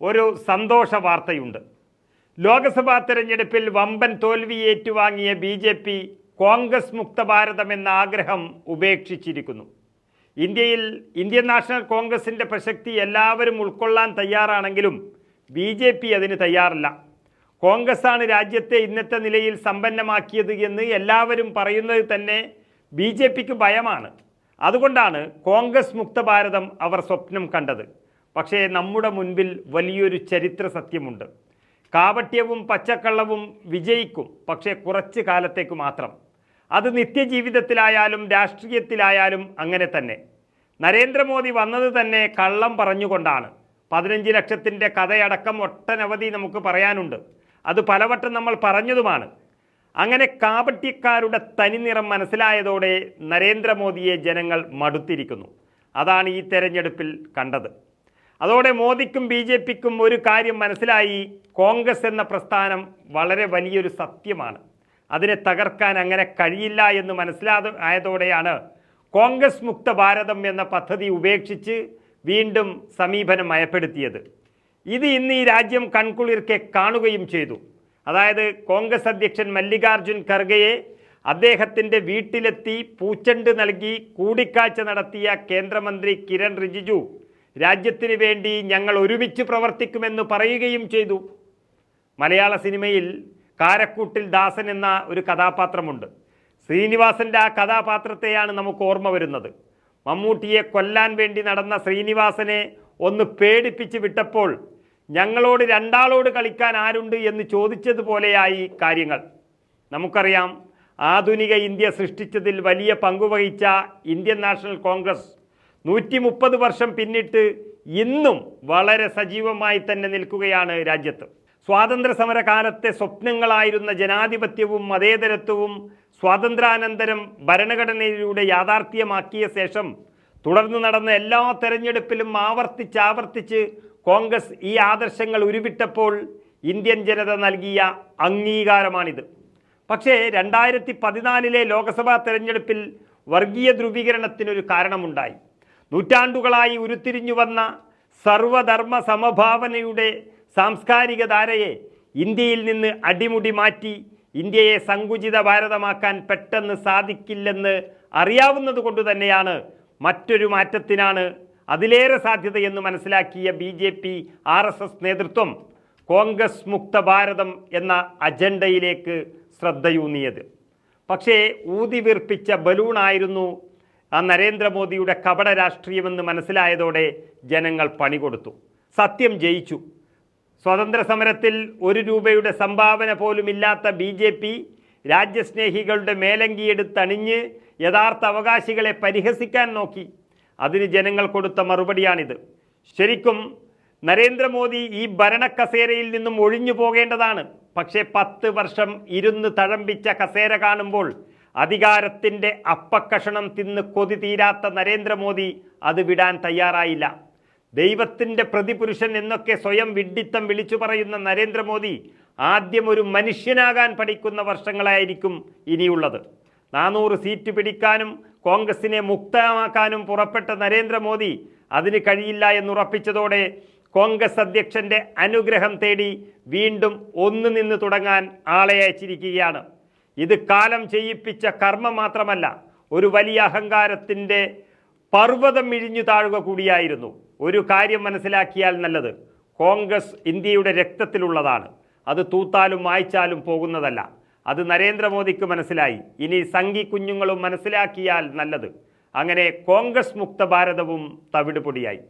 ഒരു സന്തോഷ വാർത്തയുണ്ട്. ലോക്സഭാ തെരഞ്ഞെടുപ്പിൽ വമ്പൻ തോൽവി ഏറ്റുവാങ്ങിയ ബി ജെ പി കോൺഗ്രസ് മുക്ത ഭാരതം എന്ന ആഗ്രഹം ഉപേക്ഷിച്ചിരിക്കുന്നു. ഇന്ത്യയിൽ ഇന്ത്യൻ നാഷണൽ കോൺഗ്രസിന്റെ പ്രസക്തി എല്ലാവരും ഉൾക്കൊള്ളാൻ തയ്യാറാണെങ്കിലും ബി ജെ പി അതിന് തയ്യാറല്ല. കോൺഗ്രസ്സാണ് രാജ്യത്തെ ഇന്നത്തെ നിലയിൽ സമ്പന്നമാക്കിയത് എന്ന് എല്ലാവരും പറയുന്നത് തന്നെ ബി ജെ പിക്ക് ഭയമാണ്. അതുകൊണ്ടാണ് കോൺഗ്രസ് മുക്ത ഭാരതം അവർ സ്വപ്നം കണ്ടത്. പക്ഷേ നമ്മുടെ മുൻപിൽ വലിയൊരു ചരിത്ര സത്യമുണ്ട്. കാപട്യവും പച്ചക്കള്ളവും വിജയിക്കും പക്ഷേ കുറച്ച് കാലത്തേക്ക് മാത്രം. അത് നിത്യജീവിതത്തിലായാലും രാഷ്ട്രീയത്തിലായാലും അങ്ങനെ തന്നെ. നരേന്ദ്രമോദി വന്നത് തന്നെ കള്ളം പറഞ്ഞുകൊണ്ടാണ്. പതിനഞ്ച് ലക്ഷത്തിന്റെ കഥയടക്കം ഒട്ടനവധി നമുക്ക് പറയാനുണ്ട്. അത് പലവട്ടം നമ്മൾ പറഞ്ഞതുമാണ്. അങ്ങനെ കാപട്യക്കാരുടെ തനിനിറം മനസ്സിലായതോടെ നരേന്ദ്രമോദിയെ ജനങ്ങൾ മടുത്തിരിക്കുന്നു. അതാണ് ഈ തെരഞ്ഞെടുപ്പിൽ കണ്ടത്. അതോടെ മോദിക്കും ബി ജെ പിക്കും ഒരു കാര്യം മനസ്സിലായി. കോൺഗ്രസ് എന്ന പ്രസ്ഥാനം വളരെ വലിയൊരു സത്യമാണ്. അതിനെ തകർക്കാൻ അങ്ങനെ കഴിയില്ല എന്ന് മനസ്സിലാതെ ആയതോടെയാണ് കോൺഗ്രസ് മുക്ത ഭാരതം എന്ന പദ്ധതി ഉപേക്ഷിച്ച് വീണ്ടും സമീപനം മയപ്പെടുത്തിയത്. ഇത് ഇന്ന് ഈ രാജ്യം കൺകുളിർക്കെ കാണുകയും ചെയ്തു. അതായത് കോൺഗ്രസ് അധ്യക്ഷൻ മല്ലികാർജുൻ ഖർഗയെ അദ്ദേഹത്തിന്റെ വീട്ടിലെത്തി പൂച്ചണ്ട് നൽകി കൂടിക്കാഴ്ച നടത്തിയ കേന്ദ്രമന്ത്രി കിരൺ റിജിജു രാജ്യത്തിന് വേണ്ടി ഞങ്ങൾ ഒരുമിച്ച് പ്രവർത്തിക്കുമെന്ന് പറയുകയും ചെയ്തു. മലയാള സിനിമയിൽ കാരക്കൂട്ടിൽ ദാസൻ എന്ന ഒരു കഥാപാത്രമുണ്ട്. ശ്രീനിവാസന്റെ ആ കഥാപാത്രത്തെയാണ് നമുക്ക് ഓർമ്മ വരുന്നത്. മമ്മൂട്ടിയെ കൊല്ലാൻ വേണ്ടി നടന്ന ശ്രീനിവാസനെ ഒന്ന് പേടിപ്പിച്ച് വിട്ടപ്പോൾ ഞങ്ങളോട് രണ്ടാളോട് കളിക്കാൻ ആരുണ്ട് എന്ന് ചോദിച്ചതുപോലെയായി കാര്യങ്ങൾ. നമുക്കറിയാം ആധുനിക ഇന്ത്യ സൃഷ്ടിച്ചതിൽ വലിയ പങ്കുവഹിച്ച ഇന്ത്യൻ നാഷണൽ കോൺഗ്രസ് നൂറ്റി മുപ്പത് വർഷം പിന്നിട്ട് ഇന്നും വളരെ സജീവമായി തന്നെ നിൽക്കുകയാണ് രാജ്യത്ത്. സ്വാതന്ത്ര്യ സമര കാലത്തെ സ്വപ്നങ്ങളായിരുന്ന ജനാധിപത്യവും മതേതരത്വവും സ്വാതന്ത്ര്യാനന്തരം ഭരണഘടനയിലൂടെ യാഥാർത്ഥ്യമാക്കിയ ശേഷം തുടർന്ന് നടന്ന എല്ലാ തെരഞ്ഞെടുപ്പിലും ആവർത്തിച്ചാവർത്തിച്ച് കോൺഗ്രസ് ഈ ആദർശങ്ങൾ ഉരുവിട്ടപ്പോൾ ഇന്ത്യൻ ജനത നൽകിയ അംഗീകാരമാണിത്. പക്ഷേ രണ്ടായിരത്തി പതിനാലിലെ ലോക്സഭാ തെരഞ്ഞെടുപ്പിൽ വർഗീയ ധ്രുവീകരണത്തിനൊരു കാരണമുണ്ടായി. നൂറ്റാണ്ടുകളായി ഉരുത്തിരിഞ്ഞു വന്ന സർവധർമ്മ സമഭാവനയുടെ സാംസ്കാരിക ധാരയെ ഇന്ത്യയിൽ നിന്ന് അടിമുടി മാറ്റി ഇന്ത്യയെ സങ്കുചിത ഭാരതമാക്കാൻ പെട്ടെന്ന് സാധിക്കില്ലെന്ന് അറിയാവുന്നത് കൊണ്ട് തന്നെയാണ് മറ്റൊരു മാറ്റത്തിനാണ് അതിലേറെ സാധ്യതയെന്ന് മനസ്സിലാക്കിയ B J P R S S നേതൃത്വം കോൺഗ്രസ് മുക്ത ഭാരതം എന്ന അജണ്ടയിലേക്ക് ശ്രദ്ധയൂന്നിയത്. പക്ഷേ ഊതിവീർപ്പിച്ച ബലൂണായിരുന്നു ആ നരേന്ദ്രമോദിയുടെ കപട രാഷ്ട്രീയമെന്ന് മനസ്സിലായതോടെ ജനങ്ങൾ പണി കൊടുത്തു. സത്യം ജയിച്ചു. സ്വാതന്ത്ര്യ സമരത്തിൽ ഒരു രൂപയുടെ സംഭാവന പോലുമില്ലാത്ത ബി ജെ പി രാജ്യസ്നേഹികളുടെ മേലങ്കിയെടുത്തണിഞ്ഞ് യഥാർത്ഥ അവകാശികളെ പരിഹസിക്കാൻ നോക്കി. അതിന് ജനങ്ങൾ കൊടുത്ത മറുപടിയാണിത്. ശരിക്കും നരേന്ദ്രമോദി ഈ ഭരണക്കസേരയിൽ നിന്നും ഒഴിഞ്ഞു പോകേണ്ടതാണ്. പക്ഷേ പത്ത് വർഷം ഇരുന്ന് തഴമ്പിച്ച കസേര കാണുമ്പോൾ അധികാരത്തിന്റെ അപ്പക്കഷണം തിന്ന് കൊതി തീരാത്ത നരേന്ദ്രമോദി അത് വിടാൻ തയ്യാറായില്ല. ദൈവത്തിന്റെ പ്രതിപുരുഷൻ എന്നൊക്കെ സ്വയം വിഡ്ഢിത്തം വിളിച്ചു പറയുന്ന നരേന്ദ്രമോദി ആദ്യം ഒരു മനുഷ്യനാകാൻ പഠിക്കുന്ന വർഷങ്ങളായിരിക്കും ഇനിയുള്ളത്. നാനൂറ് സീറ്റ് പിടിക്കാനും കോൺഗ്രസിനെ മുക്തമാക്കാനും പുറപ്പെട്ട നരേന്ദ്രമോദി അതിന് കഴിയില്ല എന്നുറപ്പിച്ചതോടെ കോൺഗ്രസ് അധ്യക്ഷന്റെ അനുഗ്രഹം തേടി വീണ്ടും ഒന്നു നിന്ന് തുടങ്ങാൻ ആളെ അയച്ചിരിക്കുകയാണ്. ഇത് കാലം ചെയ്യിപ്പിച്ച കർമ്മം മാത്രമല്ല ഒരു വലിയ അഹങ്കാരത്തിന്റെ പർവതം ഇഴിഞ്ഞു താഴുക കൂടിയായിരുന്നു. ഒരു കാര്യം മനസ്സിലാക്കിയാൽ നല്ലത് കോൺഗ്രസ് ഇന്ത്യയുടെ രക്തത്തിലുള്ളതാണ്. അത് തൂത്താലും മായ്ച്ചാലും പോകുന്നതല്ല. അത് നരേന്ദ്രമോദിക്ക് മനസ്സിലായി. ഇനി സംഘി കുഞ്ഞുങ്ങളും മനസ്സിലാക്കിയാൽ നല്ലത്. അങ്ങനെ കോൺഗ്രസ് മുക്ത ഭാരതവും തവിടുപൊടിയായി.